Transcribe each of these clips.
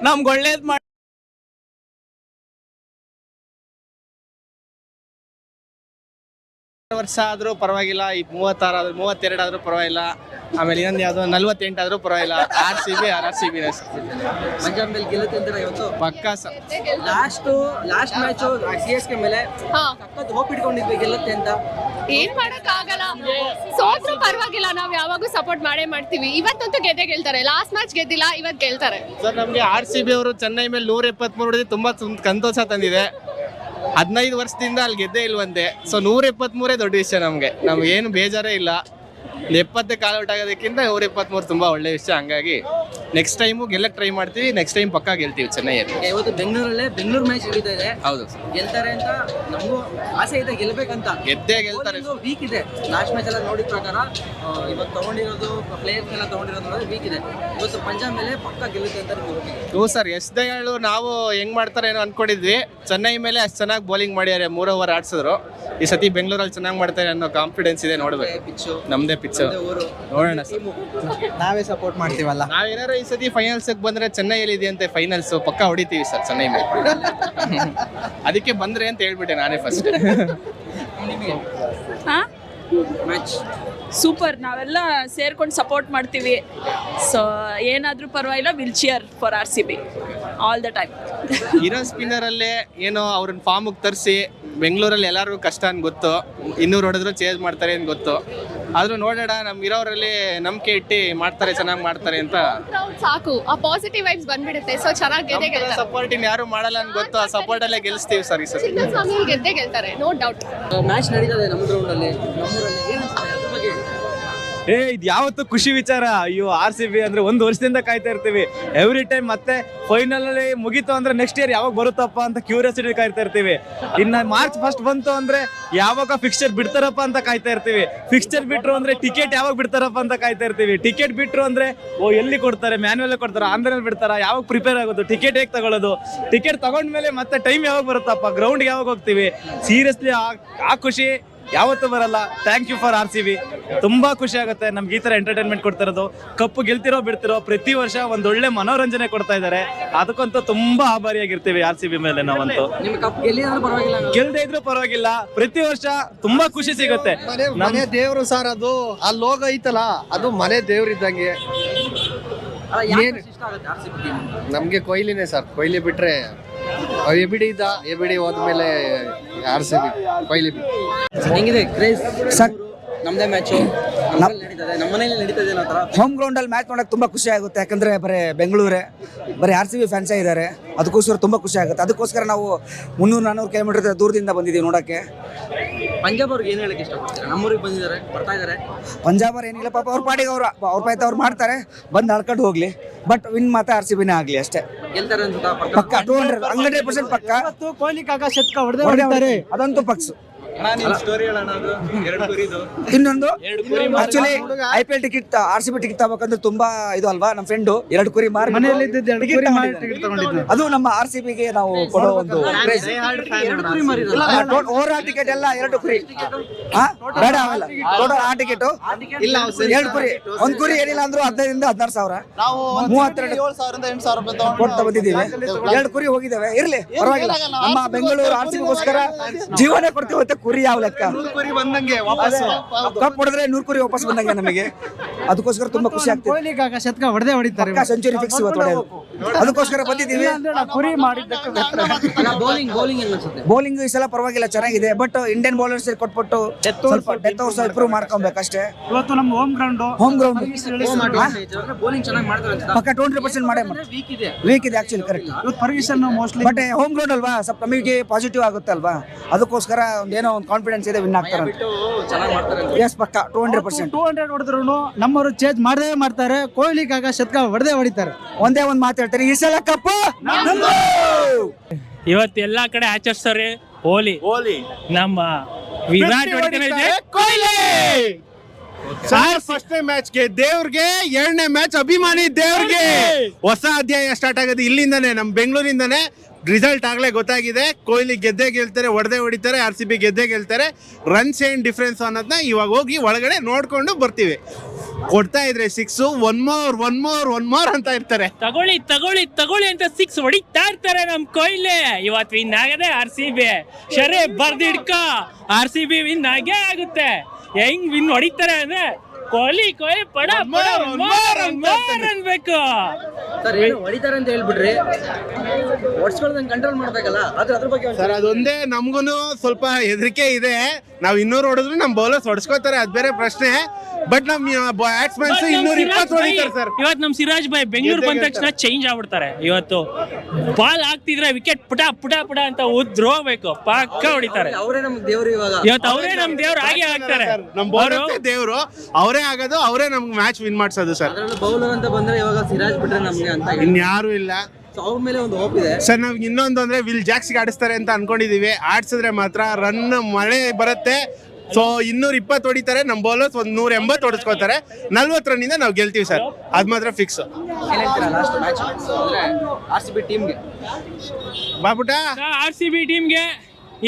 ನಮ್ಗೆ ಒಳ್ಳೇದು ಮಾಡಿ ವರ್ಷ ಆದ್ರೂ ಪರವಾಗಿಲ್ಲ ಈ ಮೂವತ್ತಾರು ಆದ್ರೂ ಮೂವತ್ತೆರಡು ಆದ್ರೂ ಪರವಾಗಿಲ್ಲ ಆಮೇಲೆ ಇನ್ನೊಂದು ಯಾವುದು ನಲ್ವತ್ತೆಂಟು ಆದ್ರೂ ಪರವಾಗಿಲ್ಲ R C B R R C B Punjab ಮೇಲೆ ಗೆಲ್ಲುತ್ತೆ ಅಂತೀರಾ ಇವತ್ತು. ಪಕ್ಕಾ sir. Last last match C S K ಮೇಲೆ ಹಾ. ಸಖತ್ ಹೋಪ್ ಇಟ್ಕೊಂಡಿದ್ವಿ ಗೆಲ್ಲುತ್ತೆ ಅಂತ. ಏನ್ ಮಾಡಕ್ ಆಗಲ್ಲ ಪರವಾಗಿಲ್ಲ, ನಾವು ಯಾವಾಗೂ ಸಪೋರ್ಟ್ ಮಾಡೇ ಮಾಡ್ತೀವಿ. ಇವತ್ತಂತೂ ಗೆದ್ದೆ ಗೆಲ್ತಾರೆ. ಲಾಸ್ಟ್ ಮ್ಯಾಚ್ ಗೆದ್ದಿಲ್ಲ, ಇವತ್ ಗೆಲ್ತಾರೆ. ಸರ್, ನಮಗೆ ಆರ್ ಸಿ ಬಿ ಅವರು ಚೆನ್ನೈ ಮೇಲೆ ನೂರ ಎಪ್ಪತ್ಮೂರು ಹೊಡೆದು ತುಂಬಾ ತುಂಬ ಸಂತೋಷ ತಂದಿದೆ. ಹದಿನೈದು ವರ್ಷದಿಂದ ಅಲ್ಲಿ ಗೆದ್ದೇ ಇಲ್ವಂತೆ. ಸೊ ನೂರ ಎಪ್ಪತ್ಮೂರೇ ದೊಡ್ಡ ವಿಷಯ ನಮಗೆ. ನಮ್ಗೆ ಏನು ಬೇಜಾರೇ ಇಲ್ಲ. ಎಪ್ಪತ್ತಕ್ಕೆ ಕಾಲ್ ಔಟ್ ಆಗೋದಕ್ಕಿಂತ ನೂರ ಎಪ್ಪತ್ಮೂರು ತುಂಬಾ ಒಳ್ಳೆ ವಿಷಯ. ಹಂಗಾಗಿ ನೆಕ್ಸ್ಟ್ ಟೈಮು ಗೆಲ್ಲಕ್ಕೆ ಟ್ರೈ ಮಾಡ್ತೀವಿ ನೆಕ್ಸ್ಟ್ ಟೈಮ್ ಪಕ್ಕ ಗೆಲ್ತೀವಿ ಚೆನ್ನೈಯಲ್ಲಿ. ಇವತ್ತು ಬೆಂಗಳೂರಲ್ಲೇ ಬೆಂಗಳೂರು ಮ್ಯಾಚ್ ನಡೀತಾ ಇದೆ. ಹೌದು. ಸರ್ ಗೆಲ್ತಾರೆ ಅಂತ ನಮಗೂ ಆಸೆ ಇದೆ ಗೆಲ್ಬೇಕಂತ. ಗೆದ್ದೇ ಗೆಲ್ತಾರೆ. ವೀಕ್ ಇದೆ. ಲಾಸ್ಟ್ ಮ್ಯಾಚ್ ಎಲ್ಲ ನೋಡಿದ ಪ್ರಕಾರ ಇವತ್ತು ತಗೊಂಡಿರೋದು ಪ್ಲೇಯರ್ಸ್ ಎಲ್ಲ ತಗೊಂಡಿರೋದು ವೀಕ್ ಇದೆ. ಇವತ್ತು ಪಂಜಾಬ್ ಮೇಲೆ ಪಕ್ಕ ಗೆಲ್ಲುತ್ತೆ ಅಂತ ಹ್ಞೂ ಸರ್ ಎಸ್ ದಯಾಳು ನಾವು ಹೆಂಗ್ ಮಾಡ್ತಾರೆ ಏನೋ ಅನ್ಕೊಂಡಿದ್ವಿ. ಚೆನ್ನೈ ಮೇಲೆ ಅಷ್ಟು ಚೆನ್ನಾಗಿ ಬೌಲಿಂಗ್ ಮಾಡಿದ್ದಾರೆ ಮೂರ್ ಓವರ್ ಆಡ್ಸಿದ್ರು. ಈ ಸತಿ ಬೆಂಗಳೂರಲ್ಲಿ ಚೆನ್ನಾಗಿ ಮಾಡ್ತಾರೆ ಅನ್ನೋ ಕಾನ್ಫಿಡೆನ್ಸ್ ಇದೆ ನೋಡ್ಬೇಕು. ಪಿಚ್ಚು ನಮ್ದೇ ಪಿಚ್ ಊರು. ನೋಡೋಣ. ನಾವೇ ಸಪೋರ್ಟ್ ಮಾಡ್ತೀವಲ್ಲ? ನಾವೇನಾರು ಈ ಸತಿ ಫೈನಲ್ಸ್ ಬಂದ್ರೆ ಚೆನ್ನೈಯಲ್ಲಿ ಇದೆಯಂತೆ ಫೈನಲ್ಸ್ ಪಕ್ಕ ಹೊಡಿತೀವಿ ಸರ್ ಚೆನ್ನೈ ಮೇಲೆ. ಅದಕ್ಕೆ ಬಂದ್ರೆ ಅಂತ ಹೇಳ್ಬಿಟ್ಟೆ ನಾನೇ ಫಸ್ಟ್ ನಿಮಗೆ? ಹಾ? ಮ್ಯಾಚ್ ಸೂಪರ್ ನಾವೆಲ್ಲ ಸೇರ್ಕೊಂಡು ಸಪೋರ್ಟ್ ಮಾಡ್ತೀವಿ. ಸೊ ಏನಾದರೂ ಪರವಾಗಿಲ್ಲ will cheer for R C B all the time ಇರೋ ಸ್ಪಿನ್ನರ್ ಅಲ್ಲೇ ಏನೋ ಅವ್ರನ್ನ ಫಾರ್ಮಿಗೆ ತರಿಸಿ ಬೆಂಗಳೂರಲ್ಲಿ ಎಲ್ಲರಿಗೂ ಕಷ್ಟ ಅಂತ ಗೊತ್ತು. ಇನ್ನೂರು ಹೊಡೆದ್ರು ಚೇಂಜ್ ಮಾಡ್ತಾರೆ ಅಂತ ಗೊತ್ತು. ಆದ್ರೂ ನೋಡೋಣ ನಮ್ಗೆ ಇರೋರಲ್ಲಿ ನಂಬಿಕೆ ಇಟ್ಟು ಮಾಡ್ತಾರೆ ಚೆನ್ನಾಗಿ ಮಾಡ್ತಾರೆ ಅಂತ. ಸಾಕು. ಆ ಪಾಸಿಟಿವ್ ವೈಬ್ಸ್ ಬಂದ್ಬಿಡುತ್ತೆ. ಸೊ ಚೆನ್ನಾಗಿ ಗೆದ್ದೆ ಗೆಲ್ತಾರೆ. ಸಪೋರ್ಟ್ ಇನ್ ಯಾರು ಮಾಡಲ್ಲ ಅಂತ ಗೊತ್ತು. ಆ ಸಪೋರ್ಟ್ ಅಲ್ಲೇ ಗೆಲ್ಲಿಸ್ತೀವಿ ಸರ್ ಈ ಸರ್ ಚಿನ್ನಸ್ವಾಮಿ ಗೆದ್ದೆ ಗೆಲ್ತಾರೆ. ನೋ ಡೌಟ್ ಮ್ಯಾಚ್ ನಡೀತದೆ ನಮ್ಮ ಗ್ರೌಂಡಲ್ಲಿ ನಮ್ಮೂರಲ್ಲಿ. ಏನು ಏ, ಇದು ಯಾವತ್ತು ಖುಷಿ ವಿಚಾರ. ಅಯ್ಯೋ ಆರ್ ಸಿ ಬಿ ಅಂದ್ರೆ ಒಂದು ವರ್ಷದಿಂದ ಕಾಯ್ತಾ ಇರ್ತೀವಿ. ಎವ್ರಿ ಟೈಮ್ ಮತ್ತೆ ಫೈನಲ್ ಅಲ್ಲಿ ಮುಗೀತು ಅಂದ್ರೆ ನೆಕ್ಸ್ಟ್ ಇಯರ್ ಯಾವಾಗ ಬರುತ್ತಪ್ಪ ಅಂತ ಕ್ಯೂರಿಯಾಸಿಟಿ ಕಾಯ್ತಾ ಇರ್ತೀವಿ. ಇನ್ನ ಮಾರ್ಚ್ ಫಸ್ಟ್ ಬಂತು ಅಂದ್ರೆ ಯಾವಾಗ ಫಿಕ್ಸ್ಚರ್ ಬಿಡ್ತಾರಪ್ಪ ಅಂತ ಕಾಯ್ತಾ ಇರ್ತೀವಿ. ಫಿಕ್ಸ್ಚರ್ ಬಿಟ್ರು ಅಂದ್ರೆ ಟಿಕೆಟ್ ಯಾವಾಗ ಬಿಡ್ತಾರಪ್ಪ ಅಂತ ಕಾಯ್ತಾ ಇರ್ತೀವಿ. ಟಿಕೆಟ್ ಬಿಟ್ರು ಅಂದ್ರೆ, ಓ, ಎಲ್ಲಿ ಕೊಡ್ತಾರೆ? ಮ್ಯಾನ್ಯಲ್ ಕೊಡ್ತಾರ? ಆನ್ಲೈನ್ ಬಿಡ್ತಾರ? ಯಾವಾಗ ಪ್ರಿಪೇರ್ ಆಗೋದು? ಟಿಕೆಟ್ ಹೇಗೆ ತಗೊಳ್ಳೋದು? ಟಿಕೆಟ್ ತಗೊಂಡ್ಮೇಲೆ ಮತ್ತೆ ಟೈಮ್ ಯಾವಾಗ ಬರುತ್ತಪ್ಪ? ಗ್ರೌಂಡ್ ಯಾವಾಗ ಹೋಗ್ತೀವಿ? ಸೀರಿಯಸ್ಲಿ ಆ ಖುಷಿ ಯಾವತ್ತೂ ಬರಲ್ಲ. Thank you for R C B ತುಂಬಾ ಖುಷಿ ಆಗುತ್ತೆ. ನಮ್ಗೆ ಈ ತರ ಎಂಟರ್ಟೈನ್ಮೆಂಟ್ ಕೊಡ್ತಿರೋದು. ಕಪ್ಪು ಗೆಲ್ತಿರೋ ಬಿಡ್ತಿರೋ ಪ್ರತಿ ವರ್ಷ ಒಂದೊಳ್ಳೆ ಮನೋರಂಜನೆ ಕೊಡ್ತಾ ಇದ್ದಾರೆ. ಅದಕ್ಕಂತೂ ತುಂಬಾ ಆಭಾರಿಯಾಗಿರ್ತೀವಿ ಆರ್ ಸಿ ಬಿ ಮೇಲೆ ನಾವಂತೂ. ಕಪ್. ಗೆಲ್ದೇ ಇದ್ರೂ ಪರವಾಗಿಲ್ಲ. ಪ್ರತಿ ವರ್ಷ ತುಂಬಾ ಖುಷಿ ಸಿಗುತ್ತೆ. ಮನೆ ದೇವರು ದೇವ್ರು ಸರ್ ಅದು ಆ ಲೋಗ ಐತಲ್ಲ ಅದು ಮನೆ ದೇವ್ರು ಇದ್ದಂಗೆ. ಅಲ್ಲ ಯಾಕೆ ಏನ್- ಇಷ್ಟ ಆಗುತ್ತೆ ಆರ್ ಸಿ ಬಿ ಟೀಮ್ ನಮ್ಗೆ ಕೊಹ್ಲಿನೇ ಸರ್ ಕೊಹ್ಲಿ ಬಿಟ್ರೆ ಎಬಿಡಿ ಇದ್ದ ಎಬಿಡಿ ಹೋದ್ಮೇಲೆ ಆರ್ ಸಿ ಬಿ ಕೊಹ್ಲಿ ಬಿಟ್ಟು ಹೆಂಗಿದೆ? ಕ್ರೇಜ್ ಸಕ್ ನಮ್ದೇ ಮ್ಯಾಚು ನಡೀತದೆ. ನಮ್ಮ ಮನೇಲಿ ನಡೀತದೆ ಅನ್ನೋ ತರ ಹೋಮ್ ಗ್ರೌಂಡಲ್ಲಿ ಮ್ಯಾಚ್ ನೋಡೋಕೆ ತುಂಬಾ ಖುಷಿ ಆಗುತ್ತೆ. ಯಾಕಂದ್ರೆ ಬರೀ ಬೆಂಗಳೂರೇ ಬರೀ ಆರ್ ಸಿ ಬಿ ಫ್ಯಾನ್ಸೇ ಇದ್ದಾರೆ. ಅದಕ್ಕೋಸ್ಕರ ತುಂಬಾ ಖುಷಿ ಆಗುತ್ತೆ. ಅದಕ್ಕೋಸ್ಕರ ನಾವು ಮುನ್ನೂರು ನಾನ್ನೂರು ಕಿಲೋಮೀಟರ್ ದೂರದಿಂದ ಬಂದಿದ್ದೀವಿ ನೋಡಕ್ಕೆ. ಪಂಜಾಬ್ ಅವ್ರಿಗೆ ಏನು ಹೇಳಕ್ಕೆ ಇಷ್ಟಪಡ್ತಾರೆ? ನಮ್ಮೂರಿಗೆ ಬಂದಿದ್ದಾರೆ ಬರ್ತಾ ಇದ್ದಾರೆ. ಪಂಜಾಬ್ ಅವ್ರು ಏನಿಲ್ಲ ಪಾಪ ಅವ್ರ ಪಾಡಿಗೆ ಅವ್ರ ಅವ್ರ ಪಾಯ್ತ ಅವ್ರು ಮಾಡ್ತಾರೆ. ಬಂದು ನಡ್ಕೊಂಡು ಹೋಗ್ಲಿ. ಬಟ್ ವಿನ್ ಮಾತ್ರ ಆರ್ ಸಿ ಬಿನೇ ಆಗ್ಲಿ ಅಷ್ಟೇ. ಗೆಲ್ತಾರೆ ಪಕ್ಕ ಟೂ ಹಂಡ್ರೆಡ್ ಹಂಡ್ರೆಡ್ ಪರ್ಸೆಂಟ್ ಪಕ್ಕ. ಕೊಹ್ಲಿ ಕಾಕ ಶತಕ ಹೊಡೆದೇ ಅದಂತೂ ಪಕ್ಸ್. ಸ್ಟೋರಿ ಹೇಳೋಣ ಅದು. ಎರಡು ಕುರಿದು ಇನ್ನೊಂದು? Actually I P L ticket R C B ticket ತಗೋಬೇಕಂದ್ರೆ ತುಂಬಾ ಇದು ಅಲ್ವಾ ನಮ್ಮ ಫ್ರೆಂಡ್ ಎರಡು ಕುರಿ ಮಾರಿ. ಅದು ನಮ್ಮ ಆರ್ ಸಿ ಬಿಗೆ ನಾವು ಕೊಡೋ ಒಂದು ಓವರ್ ಟಿಕೆಟ್ ಎಲ್ಲ ಎರಡು ಕುರಿ? ಬೇಡ ಆಗಲ್ಲ. ಟೋಟಲ್ ಆ ಟಿಕೆಟ್ ಇಲ್ಲ ಎರಡು ಕುರಿ. ಒಂದ್ ಕುರಿ ಏನಿಲ್ಲ ಅಂದ್ರೂ ಹದಿನೈದರಿಂದ ಹದಿನಾರು ಸಾವಿರ. ನಾವು ಮೂವತ್ತೆರಡು ಏಳು ಸಾವಿರದ ಎಂಟು ಸಾವಿರ ರೂಪಾಯಿ ಕೊಡ್ತಾ ಬಂದಿದ್ದೀವಿ. ಎರಡು ಕುರಿ ಹೋಗಿದ್ದಾವೆ. ಇರ್ಲಿ ಪರವಾಗಿಲ್ಲ. ನಮ್ಮ ಬೆಂಗಳೂರು ಆರ್ ಸಿ ಬಿಗೋಸ್ಕರ ಜೀವನ ಕೊಡ್ತೀವಿ ಕುರಿ ಯಾವ ಲೆಕ್ಕ? ಕುರಿ ಬಂದಂಗೆ ವಾಪಸ್ ಕಪ್ ಹೊಡೆದ್ರೆ ನೂರು ಕುರಿ ವಾಪಸ್ ಬಂದಂಗೆ ನಮಗೆ. ಅದಕ್ಕೋಸ್ಕರ ತುಂಬಾ ಖುಷಿ ಆಗ್ತದೆ. ಕೊಹ್ಲಿ ಕಾಕ ಶತಕ ಹೊಡೆದೇ ಹೊಡಿತಾರೆ ಸೆಂಚುರಿ ಫಿಕ್ಸ್ ಇವತ್ತು ಹೊಡೆಯೋದು. ಅದಕ್ಕೋಸ್ಕರ ಬಂದಿದ್ದೀವಿ. ಕುರಿ ಬೌಲಿಂಗ್ ಬೌಲಿಂಗ್ ಬೌಲಿಂಗ್ ಈ ಸಲ ಪರವಾಗಿಲ್ಲ ಚೆನ್ನಾಗಿದೆ. ಬಟ್ ಇಂಡಿಯನ್ ಬೌಲರ್ಸ್ ಕೊಟ್ಬಿಟ್ಟು ಸ್ವಲ್ಪ ಡೆತ್ ಓವರ್ಸ್ ಇಂಪ್ರೂವ್ ಮಾಡ್ಕೊಬೇಕಷ್ಟೇ ಇವತ್ತು ನಮ್ಮ home ground home ground bowling ಚೆನ್ನಾಗಿ ಮಾಡ್ತಾರೆ ಪಕ್ಕ ಟೂ ಹಂಡ್ರೆಡ್ ಪರ್ಸೆಂಟ್ ಮಾಡೇ ವೀಕ್ ಇದೆ. ವೀಕ್ ಇದೆ ಆಕ್ಚುಲಿ ಕರೆಕ್ಟ್ ಇವತ್ತು permission mostly but home ground ಅಲ್ವಾ? ಸ್ವಲ್ಪ ನಮಗೆ ಪಾಸಿಟಿವ್ ಆಗುತ್ತೆ ಅಲ್ವಾ? ಅದಕ್ಕೋಸ್ಕರ ಒಂದೇನೋ ಒಂದು ಕಾನ್ಫಿಡೆನ್ಸ್ ಇದೆ ವಿನ್ ಆಗ್ತಾರೆ ಬಿಟ್ಟು ಚೆನ್ನಾಗಿ ಮಾಡ್ತಾರೆ ಎಸ್ ಪಕ್ಕ two hundred percent two hundred ಹೊಡೆದ್ರು ನಮ್ಮವರು ಚೇಂಜ್ ಮಾಡದೇ ಮಾಡ್ತಾರೆ ಕೊಹ್ಲಿ ಕಾಗ ಶತಕ ಹೊಡೆದೇ ಹೊಡಿತಾರೆ. ಒಂದೇ ಒಂದು ಮಾತು ಹೇಳ್ತಾರೆ ಈ ಸಲ ಕಪ್ಪು! ಇವತ್ತು ಎಲ್ಲಾ ಕಡೆ ಆಚರಿಸ್ತಾರೆ ಹೋಲಿ. ಹೋಲಿ. ನಮ್ಮ ವಿರಾಟ್ ಕೊಹ್ಲಿ! ಸರ್ ಮ್ಯಾಚ್ ಮ್ಯಾಚ್ಗೆ ದೇವ್ರಿಗೆ ಎರಡನೇ ಮ್ಯಾಚ್ ಅಭಿಮಾನಿ ದೇವ್ರಿಗೆ. ಹೊಸ ಅಧ್ಯಾಯ ಸ್ಟಾರ್ಟ್ ಆಗೋದು ಇಲ್ಲಿಂದಾನೆ ನಮ್ ಬೆಂಗಳೂರಿಂದಾನೆ. ರಿಸಲ್ಟ್ ಆಗಲೇ ಗೊತ್ತಾಗಿದೆ. ಕೊಹ್ಲಿ ಗೆದ್ದೆ ಗೆಲ್ತಾರೆ ಹೊಡೆದೇ ಹೊಡಿತಾರೆ ಆರ್ ಸಿ ಬಿ ಗೆದ್ದೆ ಗೆಲ್ತಾರೆ. ರನ್ಸ್ ಏನ್ ಡಿಫ್ರೆನ್ಸ್ ಅನ್ನೋದನ್ನ ಇವಾಗ ಹೋಗಿ ಒಳಗಡೆ ನೋಡ್ಕೊಂಡು ಬರ್ತೀವಿ. ಕೊಡ್ತಾ ಇದ್ರೆ six one more one more one more ಅಂತ ಇರ್ತಾರೆ. ತಗೊಳ್ಳಿ ತಗೊಳ್ಳಿ ತಗೊಳ್ಳಿ ಅಂತ ಸಿಕ್ಸ್ ಹೊಡಿತಾ ಇರ್ತಾರೆ ನಮ್ ಕೊಹ್ಲಿ. ಇವತ್ತು ವಿನ್ ಆಗದೆ ಆರ್ ಸಿ ಬಿ. ಶರೇ ಬರ್ದಿಡ್ಕ. ಆರ್ ಸಿ ಬಿ ವಿನ್ ಆಗೇ ಆಗುತ್ತೆ. ಹೆಂಗ್ ವಿನ್ ಹೊಡಿತಾರೆ ಅಂದ್ರೆ ಕೊಹ್ಲಿ ಕೊಹ್ಲಿ ಪಡ ಪಡ ಅನ್ಬೇಕು. ಸರ್ ಅಂತ ಹೇಳ್ಬಿಡ್ರಿ ಕಂಟ್ರೋಲ್ ಮಾಡಬೇಕಲ್ಲ? ಅದ್ರ ಅದ್ರ ಬಗ್ಗೆ ಸರ್ ಅದೊಂದೇ ನಮಗೂ ಸ್ವಲ್ಪ ಹೆದರಿಕೆ ಇದೆ. ನಾವ್ ಇನ್ನೂರು ಹೊಡೆದ್ರು ನಮ್ ಬೌಲರ್ಸ್ ಹೊಡ್ಸ್ಕೊತಾರೆ ಅದ್ ಬೇರೆ ಪ್ರಶ್ನೆ. ಬಟ್ ನಮ್ ಬ್ಯಾಟ್ಸ್ಮನ್ಸ್ ಇನ್ನೂರ ಇಪ್ಪತ್ತು ಹೊಡಿತಾರೆ ಸರ್. ಇವತ್ತು ನಮ್ ಸಿರಾಜ್ ಬಾಯ್ ಬೆಂಗಳೂರು ಬಂದ ತಕ್ಷಣ ಚೇಂಜ್ ಆಗ್ಬಿಡ್ತಾರೆ ಇವತ್ತು. ಬಾಲ್ ಹಾಕ್ತಿದ್ರೆ ವಿಕೆಟ್ ಪುಟ ಪುಟ ಪುಟ ಅಂತ ಉದ್ರೋ ಹೋಗ್ಬೇಕು ಪಕ್ಕ ಹೊಡಿತಾರೆ. ಅವರೇ ನಮ್ ದೇವ್ರು ಇವಾಗ. ಇವತ್ತು ಅವರೇ ನಮ್ ದೇವ್ರು ಹಾಗೆ ಆಗ್ತಾರೆ ನಮ್ ಬೌಲರ್ ದೇವ್ರು ಅವರೇ ಆಗೋದು ಅವರೇ ನಮ್ಗೆ ಮ್ಯಾಚ್ ವಿನ್ ಮಾಡ್ಸೋದು ಸರ್. ಬೌಲರ್ ಅಂತ ಬಂದ್ರೆ ಇವಾಗ ಸಿರಾಜ್ ಬಿಟ್ರೆ ನಮ್ಗೆ ಅಂತ ಇನ್ಯಾರು ಇಲ್ಲ. ಅವ್ರ ಮೇಲೆ ಒಂದು ಹೋಪ್ ಇದೆ. ಸರ್ ನಾವ್ ಇನ್ನೊಂದು ಅಂದ್ರೆ ವಿಲ್ ಜಾಕ್ಸ್ಗೆ ಆಡಿಸ್ತಾರೆ ಅಂತ ಅನ್ಕೊಂಡಿದೀವಿ. ಆಡ್ಸಿದ್ರೆ ಮಾತ್ರ ರನ್ ಮಳೆ ಬರುತ್ತೆ. ಸೊ ಇನ್ನೂರ ಇಪ್ಪತ್ತು ಹೊಡಿತಾರೆ. ನಮ್ಮ ಬೌಲರ್ಸ್ ಒಂದು ನೂರ ಎಂಬತ್ತು ಹೊಡಿಸ್ಕೋತಾರೆ ನಲ್ವತ್ತು ರನ್ನಿಂದ ನಾವು ಗೆಲ್ತೀವಿ ಸರ್ ಅದು ಮಾತ್ರ ಫಿಕ್ಸ್ ಲಾಸ್ಟ್ ಮ್ಯಾಚ್ ಅಂದ್ರೆ ಆರ್ ಸಿ ಬಿ ಟೀಮ್ಗೆ ಬಾಬುಟ ಆರ್ ಸಿ ಬಿ ಟೀಮ್ಗೆ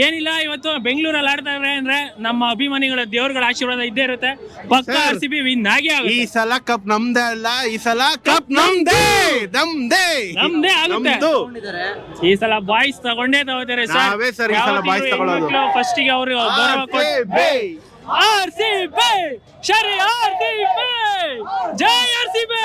ಏನಿಲ್ಲ ಇವತ್ತು ಬೆಂಗಳೂರಲ್ಲಿ ಆಡ್ತಾರೆ ಅಂದ್ರೆ ನಮ್ಮ ಅಭಿಮಾನಿಗಳ ದೇವರುಗಳ ಆಶೀರ್ವಾದ ಇದ್ದೇ ಇರುತ್ತೆ. ಪಕ್ಕ RCB R C B win ಆಗಿ ಈ ಸಲ ಕಪ್ ನಮ್ದೇ ಅಲ್ಲ ಈ ಸಲ ಕಪ್ ನಮ್ದೇ. ನಮ್ದೇ ನಮ್ದೇ. ಆಗುತ್ತೆ. ನಮ್ದು. ಈ ಸಲ ಬಾಯ್ಸ್ ತಗೊಂಡೇ ತಗೋತಾರೆ ನಾವೇ sir ಈ ಸಲ boys ತಗೊಳ್ಳೋದು. ಫಸ್ಟ್ಗೆ ಅವರು RCB. ಆರ್ ಸಿ ಬಿ ಶರಿ ಆರ್ ಸಿ ಬಿ ಜೈ ಆರ್ ಸಿ ಬಿ